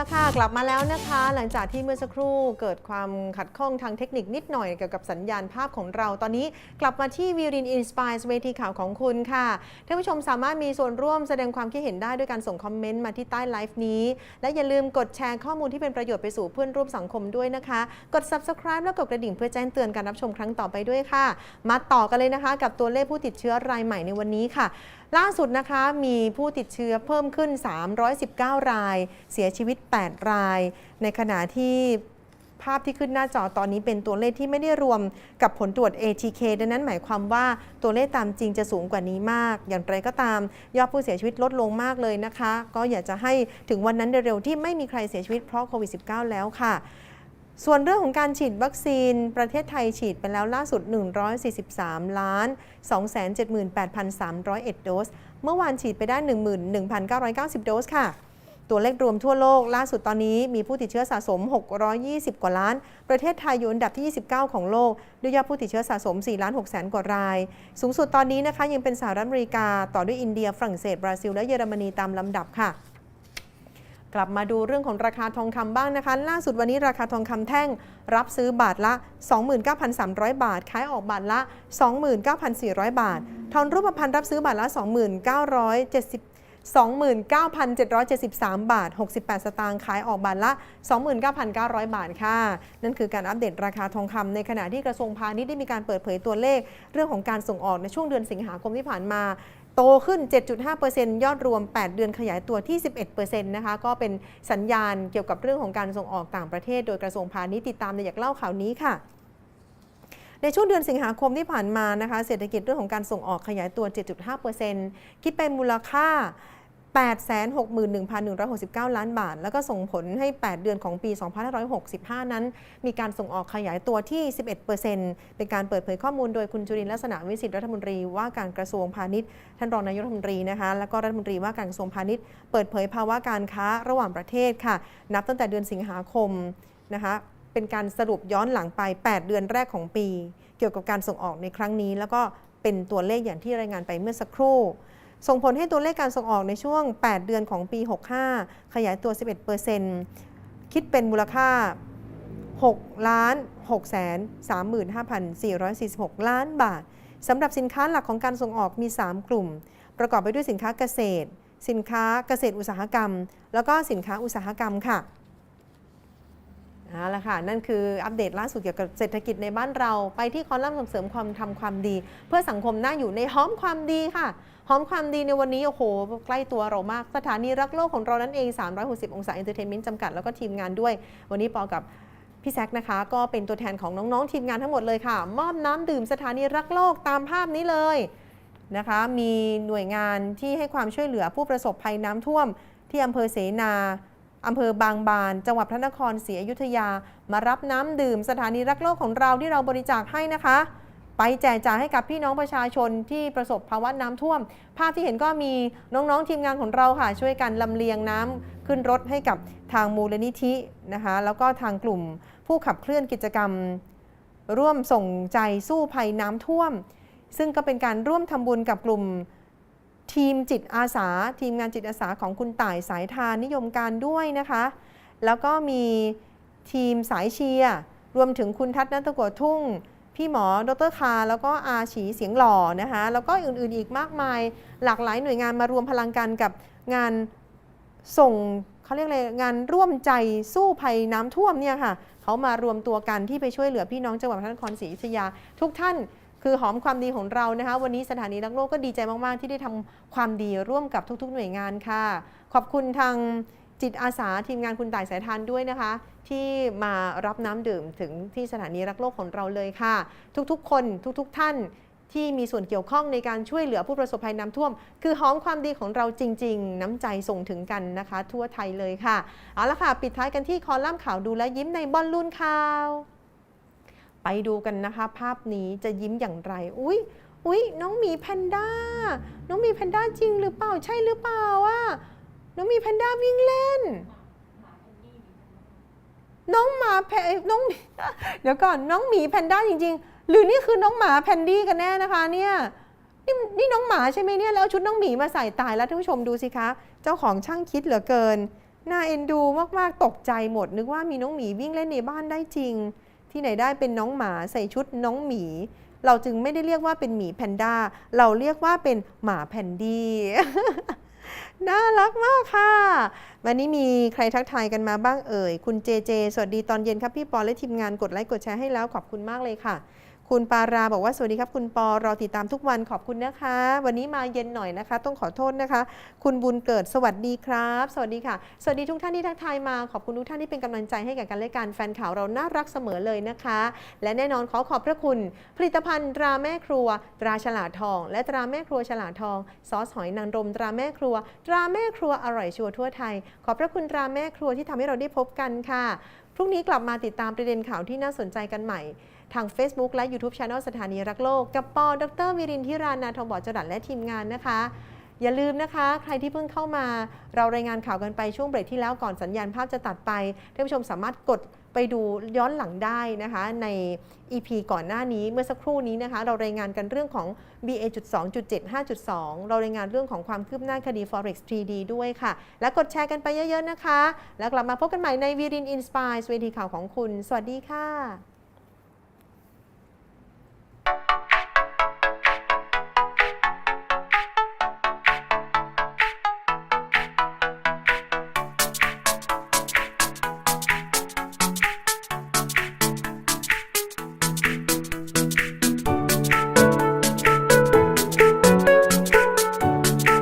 ละค่ะ กลับมาแล้วนะคะ หลังจากที่เมื่อสักครู่เกิดความขัดข้องทางเทคนิคนิดหน่อยเกี่ยวกับสัญญาณภาพของเรา ตอนนี้กลับมาที่วีรินอินสปายเวทีข่าวของคุณค่ะท่านผู้ชมสามารถมีส่วนร่วมแสดงความคิดเห็นได้ด้วยการส่งคอมเมนต์มาที่ใต้ไลฟ์นี้ และอย่าลืมกดแชร์ข้อมูลที่เป็นประโยชน์ไปสู่เพื่อนร่วมสังคมด้วยนะคะ กด subscribe แล้วกดกระดิ่งเพื่อแจ้งเตือนการรับชมครั้งต่อไปด้วยค่ะ มาต่อกันเลยนะคะ กับตัวเลขผู้ติดเชื้อรายใหม่ในวันนี้ค่ะล่าสุดนะคะมีผู้ติดเชื้อเพิ่มขึ้น 319 ราย เสียชีวิต 8 ราย ในขณะที่ภาพที่ขึ้นหน้าจอตอนนี้เป็นตัวเลขที่ไม่ได้รวมกับผลตรวจ ATK ดังนั้นหมายความว่าตัวเลขตามจริงจะสูงกว่านี้มาก อย่างไรก็ตาม ยอดผู้เสียชีวิตลดลงมากเลยนะคะ ก็อยากจะให้ถึงวันนั้นเร็วๆที่ไม่มีใครเสียชีวิตเพราะโควิด -19 แล้วค่ะ ส่วนเรื่องของการฉีดวัคซีน ประเทศไทยฉีดไปแล้วล่าสุด 143 ล้าน 278,301 โดส เมื่อวานฉีดไปได้ 11,990 โดสค่ะ ตัวเลขรวมทั่วโลกล่าสุดตอนนี้มีผู้ติดเชื้อสะสม 620 กว่าล้าน ประเทศไทยอยู่อันดับที่ 29 ของโลก ด้วยยอดผู้ติดเชื้อสะสม 4 ล้าน6แสนกว่าราย สูงสุดตอนนี้นะคะยังเป็นสหรัฐอเมริกา ต่อด้วยอินเดีย ฝรั่งเศส บราซิล และเยอรมนีตามลำดับค่ะ กลับมาดูเรื่องของราคาทองคำบ้างนะคะ ล่าสุดวันนี้ราคาทองคำแท่ง รับซื้อบาทละ 29,300 บาท ขายออกบาทละ 29,400 บาท ทองรูปพรรณรับซื้อบาทละ 2970 29,773 บาท 68 สตางค์ขายออกบาทละ 29,900 บาทค่ะ นั่นคือการอัปเดตราคาทองคำในขณะที่กระทรวงพาณิชย์ได้มีการเปิดเผยตัวเลข เรื่องของการส่งออกในช่วงเดือนสิงหาคมที่ผ่านมา โตขึ้น 7.5%ยอดรวม 8 เดือนขยายตัวที่ 11%นะคะ ก็เป็นสัญญาณเกี่ยวกับเรื่องของการส่งออกต่างประเทศ โดยกระทรวงพาณิชย์ติดตามในอยากเล่าข่าวนี้ค่ะในช่วงเดือนสิงหาคมที่ผ่านมานะคะ เศรษฐกิจเรื่องของการส่งออกขยายตัว 7.5%คิดเป็นมูลค่า 861,169 ล้านบาท แล้วก็ส่งผลให้ 8 เดือนของปี 2565 นั้น มีการส่งออกขยายตัวที่ 11%เป็นการเปิดเผยข้อมูลโดยคุณจุรินลักษณะวิสิทธิรัฐมนตรีว่าการกระทรวงพาณิชย์ ท่านรองนายกรัฐมนตรีนะคะ แล้วก็รัฐมนตรีว่าการกระทรวงพาณิชย์ เปิดเผยภาวะการค้าระหว่างประเทศค่ะ นับตั้งแต่เดือนสิงหาคมนะคะ เป็นการสรุปย้อนหลังไป 8 เดือนแรกของปี เกี่ยวกับการส่งออกในครั้งนี้ แล้วก็เป็นตัวเลขอย่างที่รายงานไปเมื่อสักครู่ ส่งผลให้ตัวเลขการส่งออกในช่วง 8 เดือนของปี 65 ขยายตัว 11%คิดเป็นมูลค่า 6 ล้าน6แสน35,446 ล้านบาทสำหรับสินค้าหลักของการส่งออกมี 3 กลุ่ม ประกอบไปด้วยสินค้าเกษตร สินค้าเกษตรอุตสาหกรรม แล้วก็สินค้าอุตสาหกรรมค่ะ เอาละค่ะ นั่นคืออัปเดตล่าสุดเกี่ยวกับเศรษฐกิจในบ้านเรา ไปที่คอลัมน์ส่งเสริมความทำความดี เพื่อสังคมน่าอยู่ในหอมความดีค่ะหอมความดีในวันนี้ โอ้โห ใกล้ตัวเรามาก สถานีรักโลกของเรานั่นเอง 360 องศาเอนเตอร์เทนเมนต์จำกัด แล้วก็ทีมงานด้วย วันนี้ปอกับพี่แซคนะคะ ก็เป็นตัวแทนของน้อง ๆ ทีมงานทั้งหมดเลยค่ะ มอบน้ำดื่มสถานีรักโลกตามภาพนี้เลยนะคะ มีหน่วยงานที่ให้ความช่วยเหลือผู้ประสบภัยน้ำท่วมที่อำเภอเสนา อำเภอบางบาน จังหวัดพระนครศรีอยุธยา มารับน้ำดื่มสถานีรักโลกของเราที่เราบริจาคให้นะคะ ไปแจกจ่ายให้กับพี่น้องประชาชนที่ประสบภาวะน้ำท่วม ภาพที่เห็นก็มีน้องๆทีมงานของเราค่ะ ช่วยกันลำเลียงน้ำขึ้นรถให้กับทางมูลนิธินะคะ แล้วก็ทางกลุ่มผู้ขับเคลื่อนกิจกรรม ร่วมส่งใจสู้ภัยน้ำท่วม ซึ่งก็เป็นการร่วมทำบุญกับกลุ่ม ทีมจิตอาสา ทีมงานจิตอาสาของคุณต่ายสายทานนิยมการด้วยนะคะ แล้วก็มีทีมสายเชียร์รวมถึงคุณทัศน์นัตะกัวทุ่ง พี่หมอดรคา แล้วก็อาฉีเสียงหล่อนะคะ แล้วก็อื่นๆอีกมากมาย หลากหลายหน่วยงานมารวมพลังกันกับงานส่งเขาเรียกอะไรงานร่วมใจสู้ภัยน้ำท่วมเนี่ยค่ะเขามารวมตัวกันที่ไปช่วยเหลือพี่น้องจังหวัดพระนครศรีอยุธยา ทุกท่าน คือหอมความดีของเรานะคะ วันนี้สถานีรักโลกก็ดีใจมาก ๆ ที่ได้ทำความดีร่วมกับทุก ๆ หน่วยงานค่ะ ขอบคุณทางจิตอาสาทีมงานคุณต่ายสายทานด้วยนะคะ ที่มารับน้ำดื่มถึงที่สถานีรักโลกของเราเลยค่ะ ทุกๆ คนทุก ๆ ท่านที่มีส่วนเกี่ยวข้องในการช่วยเหลือผู้ประสบภัยน้ำท่วม คือหอมความดีของเราจริง ๆ น้ำใจส่งถึงกันนะคะ ทั่วไทยเลยค่ะ เอาละค่ะ ปิดท้ายกันที่คอลัมน์ข่าวดูและยิ้มในบอลลูนข่าว ไปดูกันนะคะ ภาพนี้จะยิ้มอย่างไร อุ้ยอุ้ยน้องหมีแพนด้า น้องหมีแพนด้าจริงหรือเปล่า ใช่หรือเปล่าอะ น้องหมีแพนด้าวิ่งเล่น น้องหมาแพน้อง เดี๋ยวก่อน น้องหมีแพนด้าจริง ๆ หรือนี่คือน้องหมาแพนดี้กันแน่นะคะเนี่ยนี่นี่น้องหมาใช่ไหมเนี่ย แล้วชุดน้องหมีมาใส่ตายแล้วท่านผู้ชมดูสิคะ เจ้าของช่างคิดเหลือเกิน น่าเอ็นดูมากๆ ตกใจหมด นึกว่ามีน้องหมีวิ่งเล่นในบ้านได้จริง ที่ไหนได้เป็นน้องหมาใส่ชุดน้องหมี เราจึงไม่ได้เรียกว่าเป็นหมีแพนด้า เราเรียกว่าเป็นหมาแพนดี้น่ารักมากค่ะ วันนี้มีใครทักทายกันมาบ้างเอ่ย คุณเจเจ สวัสดีตอนเย็นครับพี่ปอและทีมงานกดไลค์กดแชร์ให้แล้วขอบคุณมากเลยค่ะ คุณปาราบอกว่าสวัสดีครับ คุณปอรอติดตามทุกวันขอบคุณนะคะ วันนี้มาเย็นหน่อยนะคะ ต้องขอโทษนะคะ คุณบุญเกิดสวัสดีครับ สวัสดีค่ะ สวัสดีทุกท่านที่ทักทายมาขอบคุณทุกท่านที่เป็นกำลังใจให้กับการายการแฟนข่าวเราน่ารักเสมอเลยนะคะ และแน่นอนขอขอบพระคุณ ผลิตภัณฑ์ตราแม่ครัว ตราฉลาดทอง และตราแม่ครัวฉลาดทอง ซอสหอยนางรมตราแม่ครัว ตราแม่ครัวอร่อยชัวร์ทั่วไทย ขอบพระคุณตราแม่ครัวที่ทำให้เราได้พบกันค่ะพรุ่งนี้กลับมาติดตามประเด็นข่าวที่น่าสนใจกันใหม่ ทาง Facebook และ YouTube Channel สถานีรักโลก กับปอดรวิรินทิรานาทองบอจดัดและทีมงานนะคะ อย่าลืมนะคะ ใครที่เพิ่งเข้ามา เรารายงานข่าวกันไปช่วงเบรกที่แล้วก่อนสัญญาณภาพจะตัดไปท่านผู้ชมสามารถกดไปดูย้อนหลังได้นะคะใน EP ก่อนหน้านี้เมื่อสักครู่นี้นะคะ เรารายงานกันเรื่องของ BA.2.75.2 เรารายงานเรื่องของความคืบหน้าคดี Forex 3D ด้วยค่ะ และกดแชร์กันไปเยอะๆนะคะ แล้วกลับมาพบกันใหม่ในวีรินอินสปายเวทีข่าวของคุณ สวัสดีค่ะ